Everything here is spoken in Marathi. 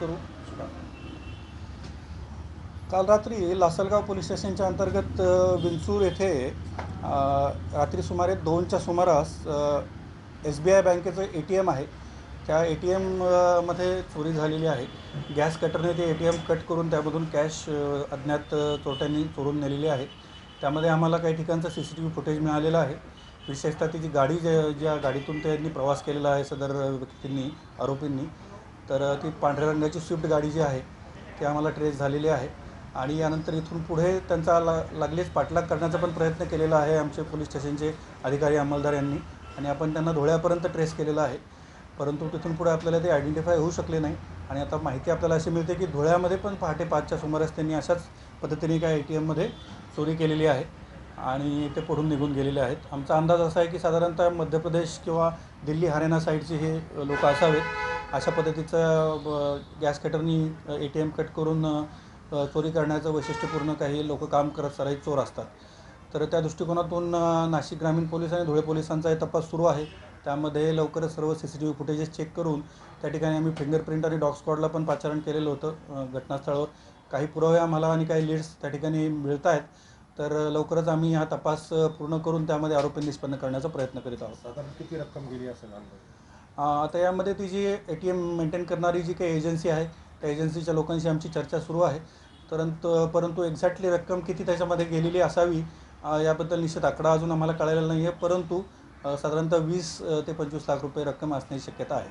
करू? काल रात्री लासलगाव पोलीस स्टेशनच्या अंतर्गत विंचूर येथे रात्री सुमारे दोनच्या सुमारास एस बी आय बँकेचं ए टी एम आहे. त्या ए टी एममध्ये चोरी झालेली आहे. गॅस कटरने ते ए टी एम कट करून त्यामधून कॅश अज्ञात चोरट्यांनी चोरून नेलेली आहे. त्यामध्ये आम्हाला काही ठिकाणचं C C T V footage मिळालेलं आहे. विशेषतः ती जी गाडी ज्या ज्या गाडीतून त्यांनी प्रवास केलेला आहे सदर व्यक्तींनी आरोपींनी तर ती पांढऱ्या रंगाची स्विफ्ट गाडी जी आहे ती आम्हाला ट्रेस झालेली आहे. आणि यानंतर इथून पुढे त्यांचा ला लागलीच पाठलाग करण्याचा पण प्रयत्न केलेला आहे आमचे पोलीस स्टेशनचे अधिकारी अंमलदार यांनी. आणि आपण त्यांना धुळ्यापर्यंत ट्रेस केलेला आहे. परंतु तिथून पुढे आपल्याला ते आयडेंटिफाय होऊ शकले नाही. आणि आता माहिती आपल्याला अशी मिळते की धुळ्यामध्ये पण पहाटे पाचच्या सुमारास त्यांनी अशाच पद्धतीने काय ए टी एममध्ये चोरी केलेली आहे. आणि ते पुढून निघून गेलेले आहेत. आमचा अंदाज असा आहे की साधारणतः मध्य प्रदेश किंवा दिल्ली हरियाणा साईडचे हे लोक असावेत. अशा पद्धतीचं गॅस कटरनी ए टी एम कट करून चोरी करण्याचं वैशिष्ट्यपूर्ण काही लोक काम करत सराईत चोर असतात. तर त्या दृष्टिकोनातून नाशिक ग्रामीण पोलीस आणि धुळे पोलिसांचा तपास सुरू आहे. त्यामध्ये लवकरच सर्व C C T V footages check करून त्या ठिकाणी आम्ही फिंगरप्रिंट आणि डॉग स्क्वॉडला पण पाचारण केलेलं होतं घटनास्थळावर. काही पुरावे आम्हाला आणि काही लीड्स त्या ठिकाणी मिळत आहेत तर लवकरच आम्ही हा तपास पूर्ण करून त्यामध्ये आरोपी निष्पन्न करण्याचा प्रयत्न करीत आहोत. साधारण किती रक्कम गेली असेल आता यामध्ये ती जी ए टी एम मेंटेन करणारी जी काही एजन्सी आहे त्या एजन्सीच्या लोकांशी आमची चर्चा सुरू आहे. परंतु परंतु एक्झॅक्टली रक्कम किती त्याच्यामध्ये गेलेली असावी याबद्दल निश्चित आकडा अजून आम्हाला कळलेला नाही आहे परंतु साधारणतः वीस ते पंचवीस लाख रुपये रक्कम असण्याची शक्यता आहे.